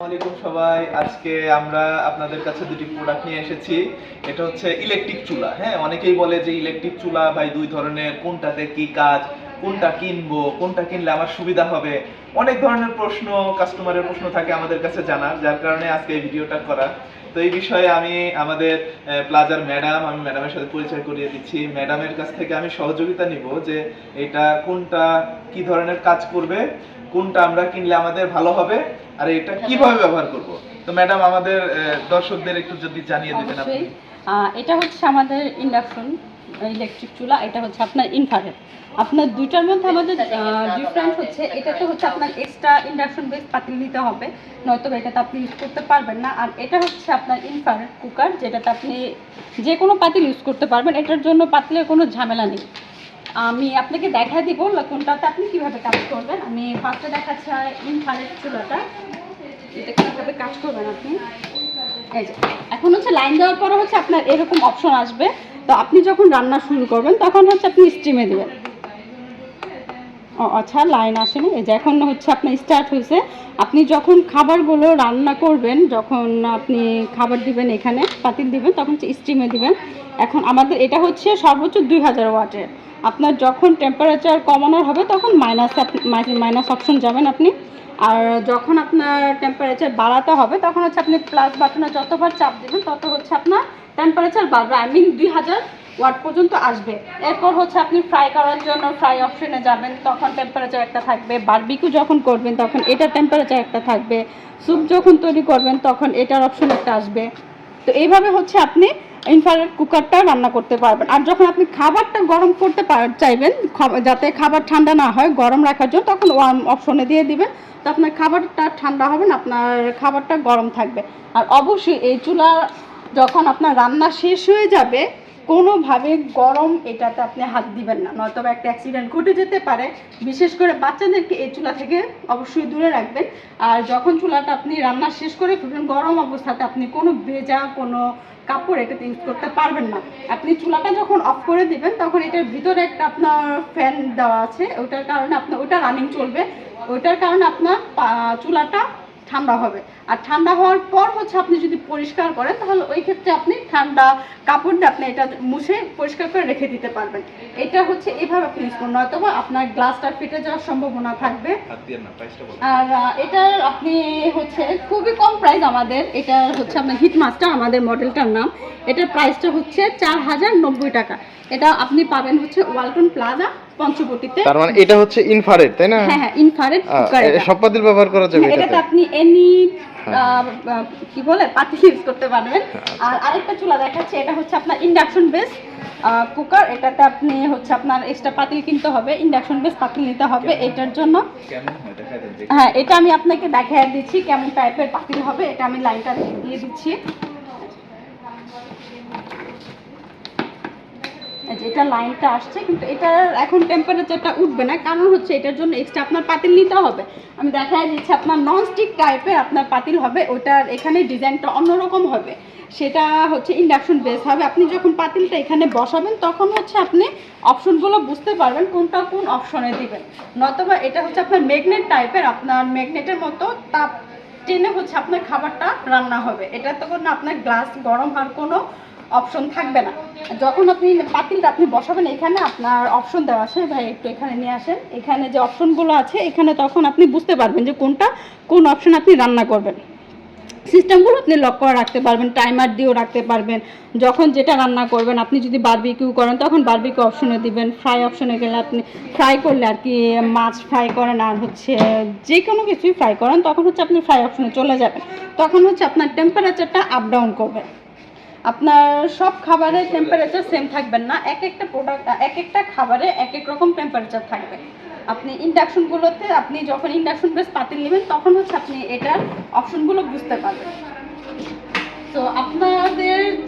আসসালামাইকুম সবাই। আজকে আমরা আপনাদের কাছে দুটি প্রোডাক্ট নিয়ে এসেছি। এটা হচ্ছে ইলেকট্রিক চুলা। হ্যাঁ অনেকেই বলে যে ইলেকট্রিক চুলা ভাই দুই ধরনের, কোনটাতে কি কাজ, কোনটা কিনবো, কোনটা কিনলে আমার সুবিধা হবে? অনেক ধরনের প্রশ্ন কাস্টমারের প্রশ্ন থাকে আমাদের কাছে জানার, যার কারণে আজকে এই ভিডিওটা করা। তো এই বিষয়ে আমি, আমাদের প্লাজার ম্যাডাম, আমি ম্যাডামের সাথে পরিচয় করিয়ে দিচ্ছি। ম্যাডামের কাছ থেকে আমি সহযোগিতা নিব যে এটা কোনটা, কি ধরনের কাজ করবে। কোনটা আমরা কিনলে আমাদের ভালো হবে আর এটা কীভাবে ব্যবহার করব? তো ম্যাডাম, আমাদের দর্শকদের একটু যদি জানিয়ে দিতেন আপনি। এটা হচ্ছে আমাদের ইন্ডাকশন ইলেকট্রিক চুলা, এটা হচ্ছে আপনার ইনফারেট আপনার দুইটার মধ্যে আমাদের ডিফারেন্স হচ্ছে এটাতে হচ্ছে আপনার এক্সট্রা ইন্ডাকশন বেস পাতিল নিতে হবে নয়তো এটাতে আপনি ইউজ করতে পারবেন না। আর এটা হচ্ছে আপনার ইনফারেট কুকার যেটাতে আপনি যে কোনো পাতিল ইউজ করতে পারবেন। এটার জন্য পাতিলের কোনো ঝামেলা নেই। আমি আপনাকে দেখা দিব কোনটাতে আপনি কীভাবে কাজ করবেন। আমি ফার্স্টে দেখাচ্ছি ইনফারেট চুলাটা। এটা কীভাবে কাজ করবেন আপনি? এখন হচ্ছে লাইন দেওয়ার পরে হচ্ছে আপনার এরকম অপশন আসবে। তো আপনি যখন রান্না শুরু করবেন, তখন হচ্ছে আপনি স্টিমে দেবেন। আচ্ছা লাইন আসেনি। এই যে এখন হচ্ছে আপনার স্টার্ট হয়েছে। আপনি যখন খাবারগুলো রান্না করবেন, যখন আপনি খাবার দিবেন এখানে, পাতিল দিবেন, তখন স্টিমে দিবেন। এখন আমাদের, এটা হচ্ছে সর্বোচ্চ দুই হাজার ওয়াটের। আপনার যখন টেম্পারেচার কমানোর হবে, তখন মাইনাস মাইনাস অপশন যাবেন আপনি। আর যখন আপনার টেম্পারেচার বাড়াতে হবে, তখন হচ্ছে আপনি প্লাস বাটনে যতবার চাপ দেবেন, তত হচ্ছে আপনার টেম্পারেচার বাড়বে। আই মিন দুই হাজার ওয়াট পর্যন্ত আসবে। এরপর হচ্ছে আপনি ফ্রাই করার জন্য ফ্রাই অপশনে যাবেন, তখন টেম্পারেচার একটা থাকবে। বারবিকিউ যখন করবেন, তখন এটার টেম্পারেচার একটা থাকবে। স্যুপ যখন তৈরি করবেন, তখন এটার অপশন একটা আসবে। তো এইভাবে হচ্ছে আপনি ইনফ্রারেড কুকারটা রান্না করতে পারবেন। আর যখন আপনি খাবারটা গরম করতে চাইবেন যাতে খাবার ঠান্ডা না হয়, গরম রাখার জন্য, তখন ওয়ার্ম অপশনে দিয়ে দিবেন। তো আপনার খাবারটা ঠান্ডা হবে না, আপনার খাবারটা গরম থাকবে। আর অবশ্যই এই চুলা যখন আপনার রান্না শেষ হয়ে যাবে কোনোভাবে গরম এটাতে আপনি হাত দিবেন না নয়তো একটা অ্যাক্সিডেন্ট ঘটে যেতে পারে। বিশেষ করে বাচ্চাদেরকে এই চুলা থেকে অবশ্যই দূরে রাখবেন। আর যখন চুলাটা আপনি রান্না শেষ করে ফেলবেন, গরম অবস্থাতে আপনি কোনো ভেজা, কোনো কাপড় এটাতে ইউজ করতে পারবেন না। আপনি চুলাটা যখন অফ করে দিবেন, তখন এটার ভিতরে একটা আপনার ফ্যান দেওয়া আছে। ওটার কারণে আপনার ওটা রানিং চলবে। ওইটার কারণে আপনার চুলাটা ঠান্ডা হবে। আর ঠান্ডা হওয়ার পর হচ্ছে আপনি যদি পরিষ্কার করেন তাহলে ওই ক্ষেত্রে আপনি ঠান্ডা কাপড় দিয়ে আপনি এটা মুছে পরিষ্কার করে রেখে দিতে পারবেন। এটা হচ্ছে এইভাবে আপনি ইউজ করুন নয়তো আপনার গ্লাসটা ফেটে যাওয়ার সম্ভাবনা থাকবে। আর এটার আপনি হচ্ছে খুবই কম প্রাইস আমাদের। এটা হচ্ছে আপনার হিট মাস্টার আমাদের মডেলটার নাম। এটার প্রাইসটা হচ্ছে চার হাজার নব্বই টাকা। এটা আপনি পাবেন হচ্ছে ওয়ালটন প্লাজা পঞ্চবটিতে। তার মানে এটা হচ্ছে ইনফ্রারেড তাই না? হ্যাঁ হ্যাঁ ইনফ্রারেড সব পাতিল ব্যবহার করা যাবে এটাতে এটাতে? আপনি এনি হ্যাঁ। কি বলে পাতিল ইউজ করতে পারবেন। আর আরেকটা চুলা দেখাচ্ছে এটা হচ্ছে আপনার ইন্ডাকশন বেস কুকার এটাতে আপনি হচ্ছে আপনার এক্সট্রা পাতিল কিনতে হবে ইন্ডাকশন বেস পাতিল নিতে হবে এটার জন্য। হয় হ্যাঁ এটা আমি আপনাকে দেখাই দিচ্ছি কেমন টাইপের পাতিল হবে এটা আমি লাইনটা দিয়ে দিচ্ছি। এই যে এটা লাইনটা আসছে, কিন্তু এটার এখন টেম্পারেচারটা উঠবে না। কারণ হচ্ছে এটার জন্য এক্সট্রা আপনার পাতিল নিতে হবে। আমি দেখাই দিচ্ছি, আপনার নন স্টিক টাইপের আপনার পাতিল হবে। ওটার এখানে ডিজাইনটা অন্যরকম হবে। সেটা হচ্ছে ইন্ডাকশন বেস হবে। আপনি যখন পাতিলটা এখানে বসাবেন, তখন হচ্ছে আপনি অপশনগুলো বুঝতে পারবেন কোনটা কোন অপশনে দিবেন। নতবা এটা হচ্ছে আপনার ম্যাগনেট টাইপের আপনার ম্যাগনেটের মতো তাপ টেনে হচ্ছে আপনার খাবারটা রান্না হবে। এটা তো কোনো আপনার গ্লাস গরম হওয়ার কোনো অপশন থাকবে না। যখন আপনি পাতিলটা আপনি বসাবেন, এখানে আপনার অপশন দেওয়া আছে। ভাই, একটু এখানে নিয়ে আসেন। এখানে যে অপশনগুলো আছে, এখানে তখন আপনি বুঝতে পারবেন যে কোনটা, কোন অপশন আপনি রান্না করবেন। সিস্টেমগুলো আপনি লক করে রাখতে পারবেন, টাইমার দিয়েও রাখতে পারবেন। যখন যেটা রান্না করবেন, আপনি যদি বারবিকিউ করেন, তখন বারবিকিউ অপশনে দিবেন। ফ্রাই অপশনে গেলে আপনি ফ্রাই করলে আর কি মাছ ফ্রাই করেন আর হচ্ছে যে কোনো কিছুই ফ্রাই করেন, তখন হচ্ছে আপনি ফ্রাই অপশনে চলে যাবেন। তখন হচ্ছে আপনার টেম্পারেচারটা আপ ডাউন করবে আপনার সব খাবারের টেম্পারেচার সেম থাকবেন না। এক একটা প্রোডাক্ট এক একটা খাবারে এক এক রকম টেম্পারেচার থাকবে। আপনি ইন্ডাকশনগুলোতে আপনি যখন ইন্ডাকশন বেস পাতিল নেবেন তখন হচ্ছে আপনি এটার অপশনগুলো বুঝতে পারবেন। তো আপনাদের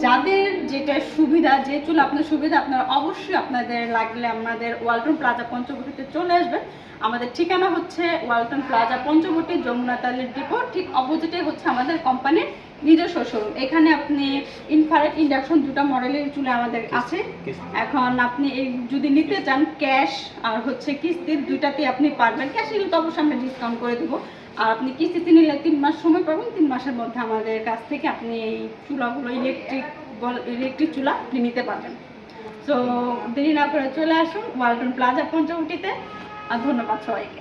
যাদের যেটা সুবিধা যে চুল আপনার সুবিধা আপনারা অবশ্যই আপনাদের লাগলে আমাদের ওয়ালটন প্লাজা পঞ্চবটিতে চলে আসবেন আমাদের ঠিকানা হচ্ছে ওয়ালটন প্লাজা পঞ্চবটি যমুনা তালের ডিপো ঠিক অপোজিটে হচ্ছে আমাদের কোম্পানির নিজস্ব শোরুম এখানে আপনি ইনফারেট ইন্ডাকশন দুটো মডেলের চুলে আমাদের আছে। এখন আপনি এই যদি নিতে চান ক্যাশ আর হচ্ছে কিস্তির দুইটাতে আপনি পারবেন। ক্যাশ নিলে তো অবশ্যই আমরা ডিসকাউন্ট করে দেবো। আর আপনি কিস্তিতে নিলে তিন মাস সময় পাবেন, তিন মাসের মধ্যে আমাদের কাছ থেকে আপনি এই চুলাগুলো ইলেকট্রিক ইলেকট্রিক চুলা আপনি নিতে পারবেন। তো দেরি না করে চলে আসুন ওয়ালটন প্লাজা পঞ্চবটিতে আর ধন্যবাদ সবাইকে।